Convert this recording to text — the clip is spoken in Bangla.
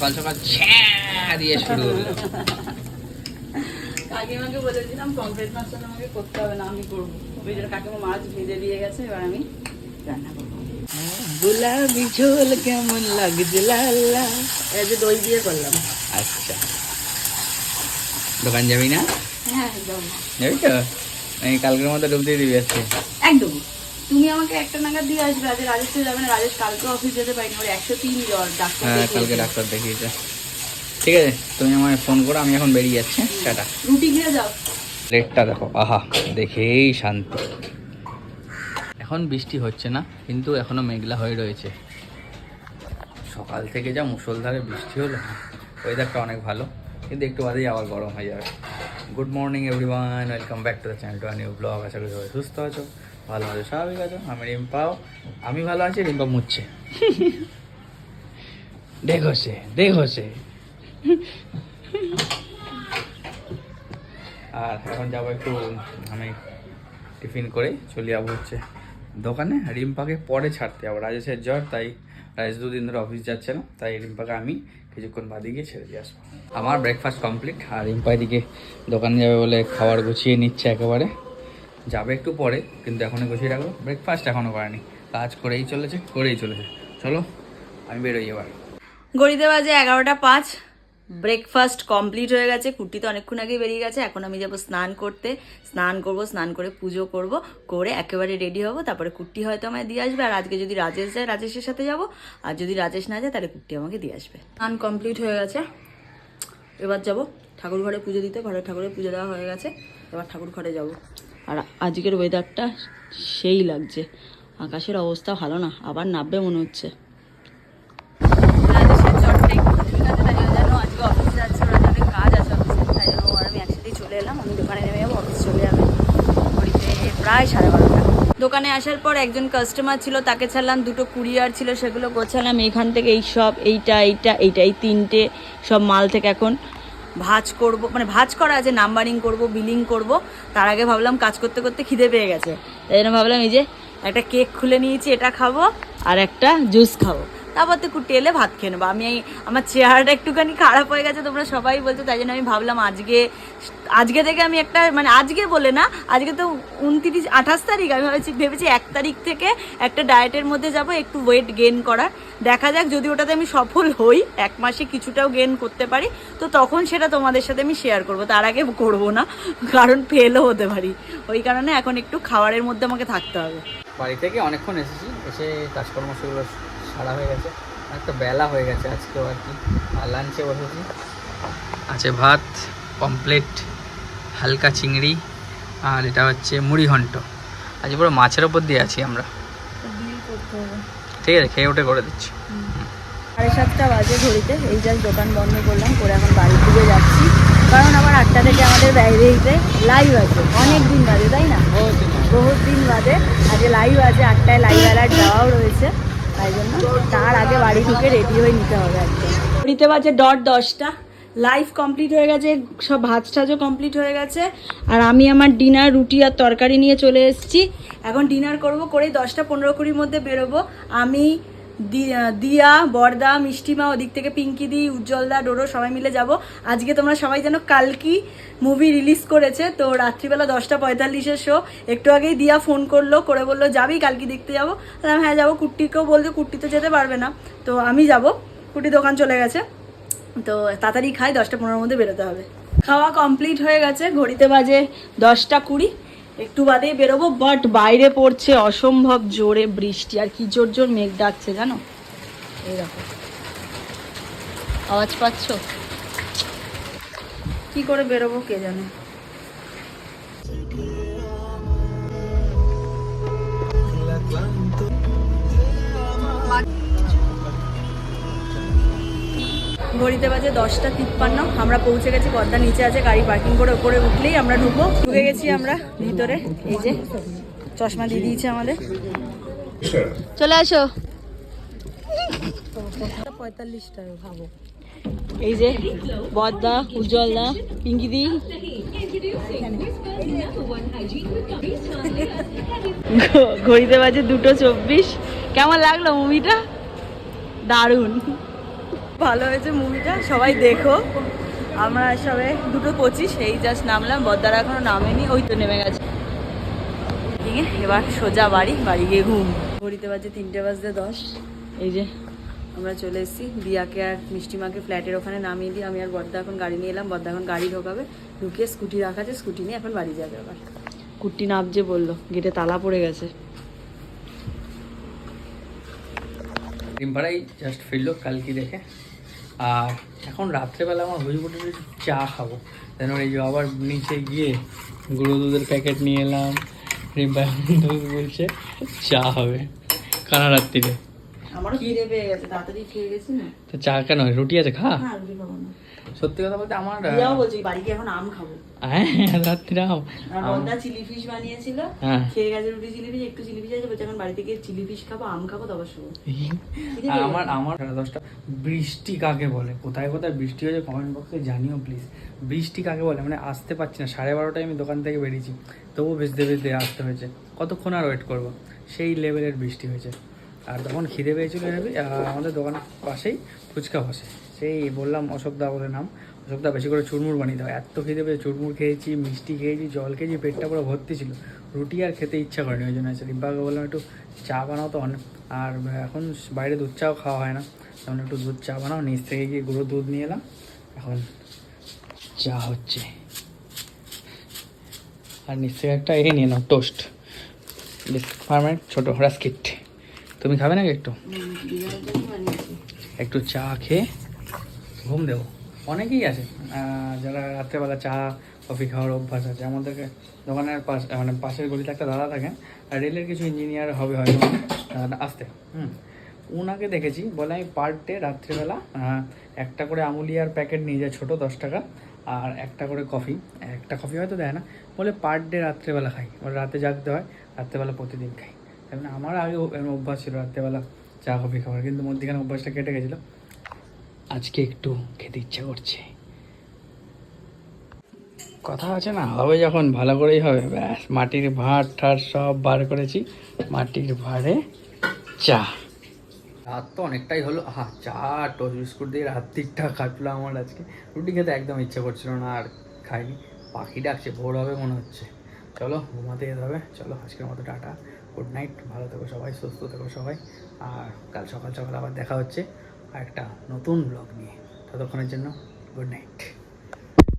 সকাল সকাল ছ্যা দিয়ে শুরু হলো। কাকিমাকে বলেছিলাম পমফ্রেট মাছটা আমাকে করতে হবে না আমি করব। ওই জন্য কাকিমা মাছ ভেজে দিয়ে গেছে এবার আমি রান্না করব। গোলাপি ঝোল কেমন লাগছে লাল্লা এই যে দই দিয়ে করলাম। আচ্ছা। দোকান যাবি না? হ্যাঁ একদম যাবি তো আমি কালকের মতো ডুব দিয়ে দিবি আজকে। একদম। তুমি আমাকে একটা নাগাদ দিয়ে আসবে আজ রাজেশ তো যাবে না রাজেশ কালকে অফিস যেতে পারিনি ওর একশো তিন জ্বর ডাক্তার হ্যাঁ কালকে ডাক্তার দেখিয়েছে। ঠিক আছে তুমি আমায় ফোন করো আমি এখন বেরিয়ে যাচ্ছি হ্যাঁ? টাটা। রুটি খেয়ে যাও। লেকটা দেখো আহা দেখেই শান্তি। এখন বৃষ্টি হচ্ছে না কিন্তু এখনও মেঘলা হয়ে রয়েছে। সকাল থেকে যা মুসলধারে বৃষ্টি হলো ওয়েদারটা অনেক ভালো কিন্তু একটু বাদেই আবার গরম হয়ে যাবে। Good morning everyone welcome back to the channel to new blog আশা করি সবাই সুস্থ আছো। ভালো আছো, স্বাভাবিক আছো। আমি রিম্পাও, আমি ভালো আছি, রিম্পা মুচ্ছে। দেখো সে দেখো সে। আর এখন যাব একটু, আমি টিফিন করে চলে যাব হচ্ছে দোকানে। রিম্পাকে পরে ছাড়তে যাব। রাজেশের জ্বর, তাই রাজেশ দুদিন ধরে অফিস যাচ্ছে না, তাই রিম্পাকে আমি কিছুক্ষণ বাদে গিয়ে ছেড়ে দিয়ে আসব। আমার ব্রেকফাস্ট কমপ্লিট আর রিম্পা এদিকে দোকানে যাবে বলে খাবার গুছিয়ে নিচ্ছে একেবারে। যাবে একটু পরে, কিন্তু এখনই গুছিয়ে রাখব ব্রেকফাস্ট এখনও করেনি কাজ করেই চলেছে করেই চলেছে। চলো, আমি বেরোই এবার। গড়িতে বাজে এগারোটা পাঁচ। ব্রেকফাস্ট কমপ্লিট হয়ে গেছে। কুর্তি তো অনেকক্ষণ আগেই বেরিয়ে গেছে। এখন আমি যাব স্নান করতে। স্নান করব, স্নান করে পুজো করব, করে একেবারে রেডি হব। তারপরে কুর্তি হয়তো আমায় দিয়ে আসবে। আর আজকে যদি রাজেশ যায়, রাজেশের সাথে যাব। আর যদি রাজেশ না যায়, তাহলে কুর্তি আমাকে দিয়ে আসবে। স্নান কমপ্লিট হয়ে গেছে। এবার যাব ঠাকুর ঘরে পুজো দিতে। ঘরে ঠাকুরের পুজো দেওয়া হয়ে গেছে। এবার ঠাকুর ঘরে যাব। আর আজকের ওয়েদারটা সেই লাগছে। আকাশের অবস্থা ভালো না, আবার নামবে মনে হচ্ছে। প্রায় সাড়ে বারোটা। দোকানে আসার পর একজন কাস্টমার ছিল, তাকে ছাড়লাম, দুটো কুরিয়ার ছিল, সেগুলো গোছালাম, এখান থেকে এই সব, এইটা এইটা এইটা, এই তিনটে সব মাল থেকে এখন ভাজ করব মানে ভাজ করা আছে নাম্বারিং করব, বিলিং করব, তার আগে ভাবলাম কাজ করতে করতে খিদে পেয়ে গেছে। তাই জন্য ভাবলাম এই যে একটা কেক খুলে নিয়েছি, এটা খাব আর একটা জুস খাব। তারপর তো কুটে এলে ভাত খেয়ে নেব। আমি আমার চেহারাটা একটুখানি খারাপ হয়ে গেছে, তোমরা সবাই বলছো, তাই জন্য আমি ভাবলাম আজকে আজকে থেকে আমি একটা মানে আজকে বলে না, আজকে তো উনত্রিশ, আঠাশ তারিখ, আমি ভাবছি, ভেবেছি এক তারিখ থেকে একটা ডায়েটের মধ্যে যাব, একটু ওয়েট গেন করার। দেখা যাক, যদি ওটাতে আমি সফল হই, এক মাসে কিছুটাও গেন করতে পারি, তো তখন সেটা তোমাদের সাথে আমি শেয়ার করব। তার আগে করব না, কারণ ফেলও হতে পারি। ওই কারণে এখন একটু খাবারের মধ্যে আমাকে থাকতে হবে। বাড়ি থেকে অনেকক্ষণ এসেছি, এসে কাজকর্ম সেগুলো সারা হয়ে গেছে। একটা বেলা হয়ে গেছে আজকেও আর কি। আর লাঞ্চে বসেছি। আছে ভাত কমপ্লিট হালকা চিংড়ি আর এটা হচ্ছে মুড়ি ঘন্ট। আজ পুরো মাছের ওপর দিয়ে আছি আমরা। ঠিক আছে খেয়ে উঠে করে দিচ্ছি। সাড়ে সাতটা বাজে ঘড়িতে এই জাস্ট দোকান বন্ধ করলাম করে এখন বাড়ির দিকে যাচ্ছি। কারণ আবার আটটা থেকে আমাদের লাইব্রেরিতে লাইভ আছে। অনেক দিন বাদে তাই না? বহুত দিন বাদে। আজকে লাইভ আছে আটটায় লাইভ অ্যালার্ট দেওয়াও রয়েছে। তাই জন্য তার আগে বাড়ি ঢুকে রেডি হয়ে নিতে হবে একদম ঘড়িতে বাজে ডট দশটা। লাইফ কমপ্লিট হয়ে গেছে, সব ভাত টাজও কমপ্লিট হয়ে গেছে। আর আমি আমার ডিনার রুটি আর তরকারি নিয়ে চলে এসেছি। এখন ডিনার করব করে দশটা পনেরো কুড়ির মধ্যে বেরোবো। আমি দিয়া, বর্দা মিষ্টিমা ওদিক থেকে পিঙ্কি দি, উজ্জ্বলদা ডোরো সবাই মিলে যাব। আজকে তোমরা সবাই যেন কালকি মুভি রিলিজ করেছে, তো রাত্রিবেলা দশটা পঁয়তাল্লিশের শো একটু আগেই দিয়া ফোন করল, করে বলল, যাবি কালকি দেখতে যাব? তাহলে হ্যাঁ যাব। কুট্টিকেও বলতে কুট্টি তো যেতে পারবে না। তো আমি যাব। কুটি দোকান চলে গেছে। তো তাড়াতাড়ি খাই, দশটা পনেরোর মধ্যে বেরোতে হবে। খাওয়া কমপ্লিট হয়ে গেছে, ঘড়িতে বাজে দশটা কুড়ি। একটু বাদেই বেরোবো বাট বাইরে পড়ছে অসম্ভব জোরে বৃষ্টি। আর কি জোর জোর মেঘ ডাকছে জানো? এরকম আওয়াজ পাচ্ছ? কি করে বেরোবো কে জানে? ঘড়িতে বাজে দশটা তিপ্পান্ন। আমরা পৌঁছে গেছি, পদ্মা নিচে আছে, গাড়ি পার্কিং করে ওপরে উঠলেই আমরা ঢুকবো। ঢুকে গেছি আমরা ভিতরে, এই যে চশমা দিয়ে দিয়েছে আমাদের। চলে আসো। পঁয়তাল্লিশটা ভাবো এই যে বদ্দা উজ্জ্বলদা, পিঙ্কিদি। ঘ- ঘড়িতে বাজে দুটো চব্বিশ। কেমন লাগল মুভিটা দারুণ। ভালো হয়েছে মুভিটা সবাই দেখো। আমরা সবে দুটো পঁচিশ, এই জাস্ট নামলাম, বদ্দারা এখনও নামেনি, ওই তো নেমে গেছে। এদিকে এবার সোজা বাড়ি বাড়ি গিয়ে ঘুম। ঘড়িতে বাজে তিনটে বাজতে দশ। এই যে আমরা চলে এসেছি, দিয়াকে আর মিষ্টিমাকে ফ্ল্যাটের ওখানে নামিয়ে দিই আমি আর বদ্দা এখন গাড়ি নিয়ে এলাম। বদ্দা এখন গাড়ি ঢোকাবে, ঢুকিয়ে স্কুটি রাখা আছে, স্কুটি নিয়ে এখন বাড়ি যাবে আবার। কুট্টি নামছে বলল, গেটে তালা পড়ে গেছে। রিম্পারাই জাস্ট ফিরলো, কালকে দেখে। আর এখন রাত্রেবেলা আমার পড়ে একটু চা খাব। যেন এই যে আবার নিচে গিয়ে গুঁড়ো দুধের প্যাকেট নিয়ে এলাম। রিম্পা দুধ বলছে চা হবে কানা রাত্রিরে? আমারও কি দেবে তাড়াতাড়ি খেয়ে গেছি না। তো চা কেন? রুটি আছে খা। হ্যাঁ রুটি খাব না। সত্যি কথা বলতে আমার দিয়াও বলছি বাড়ি গিয়ে এখন আম খাব। হ্যাঁ রাত্রিরে আম। আর চিলি ফিশ বানিয়েছিল হ্যাঁ। খেয়ে গেছে রুটি চিলি ফিশ একটু চিলি ফিশ আছে বলছে এখন বাড়িতে গিয়ে চিলি ফিশ খাব আম খাব তবে শুবো। আমার আমার সাড়ে দশটা বৃষ্টি কাকে বলে? কোথায় কোথায় বৃষ্টি হয়েছে কমেন্ট বক্সে জানিও প্লিজ বৃষ্টি কাকে বলে? মানে আসতে পারছি না সাড়ে বারোটায় আমি দোকান থেকে বেরিয়েছি তবুও ভেজতে ভেজতে আসতে হয়েছে। কতক্ষণ আর ওয়েট করব? সেই লেভেলের বৃষ্টি হয়েছে। আর তখন খিদে পেয়েছিল আর আমাদের দোকানের পাশেই ফুচকা বসে। সেই বললাম অশোকদা বলে নাম অশোকদা বেশি করে চুরমুর বানিয়ে দাও এত খিদে পেয়ে চুরমুর খেয়েছি, মিষ্টি খেয়েছি, জল খেয়েছি, পেটটা পুরো ভর্তি ছিল। রুটি আর খেতে ইচ্ছা করেনি ওই জন্য আছে রিম্পাকে বললাম, একটু চা বানাও তো অনেক। আর এখন বাইরে দুধ চাও খাওয়া হয় না, তখন একটু দুধ চা বানাও, নিচ থেকে গিয়ে গুঁড়ো দুধ নিয়ে এলাম। এখন চা হচ্ছে। আর নিচ থেকে একটা এ নিয়ে নাও, টোস্ট। ফার্মের ছোটো, রাস্কিট। তুমি খাবে নাকি একটু? একটু চা খেয়ে ঘুম দেবো। অনেকেই আছে যারা রাত্রেবেলা চা কফি খাওয়ার অভ্যাস আছে। আমাদেরকে দোকানের পাশ মানে পাশের গলিতে একটা দাদা থাকেন আর রেলের কিছু ইঞ্জিনিয়ার হবে হয়তো দাদা আসতে হুম। ওনাকে দেখেছি বলে আমি পার ডে রাত্রেবেলা একটা করে আমুলিয়ার প্যাকেট নিয়ে যায় ছোটো দশ টাকা আর একটা করে কফি। একটা কফি হয়তো দেয় না বলে পার ডে রাত্রেবেলা খাই। ওর রাতে জাগতে হয় রাত্রেবেলা প্রতিদিন খাই। তাই মানে আমার আগে এরকম অভ্যাস ছিল রাত্রেবেলা চা, কফি খাওয়ার কিন্তু মধ্যখানে অভ্যাসটা কেটে গেছিল। আজকে একটু খেতে ইচ্ছা করছে। কথা আছে না? হবে যখন ভালো করেই হবে। ব্যাস, মাটির ভাঁড় ঠাড় সব বার করেছি। মাটির ভাঁড়ে চা। রাত তো অনেকটাই হলো। হ্যাঁ চা, টোস্ট, বিস্কুট দিয়ে রাত দিকটা কাটলো আমার আজকে। রুটি খেতে একদম ইচ্ছা করছিল না, আর খাইনি। পাখি ডাকছে, ভোর হবে মনে হচ্ছে। চলো, ঘুমাতে যেতে হবে। চলো, আজকের মতো টাটা। গুড নাইট ভালো থেকো সবাই, সুস্থ থাকো সবাই। আর কাল সকাল সকাল আবার দেখা হচ্ছে আর একটা নতুন ব্লগ নিয়ে। ততক্ষণের জন্য গুড নাইট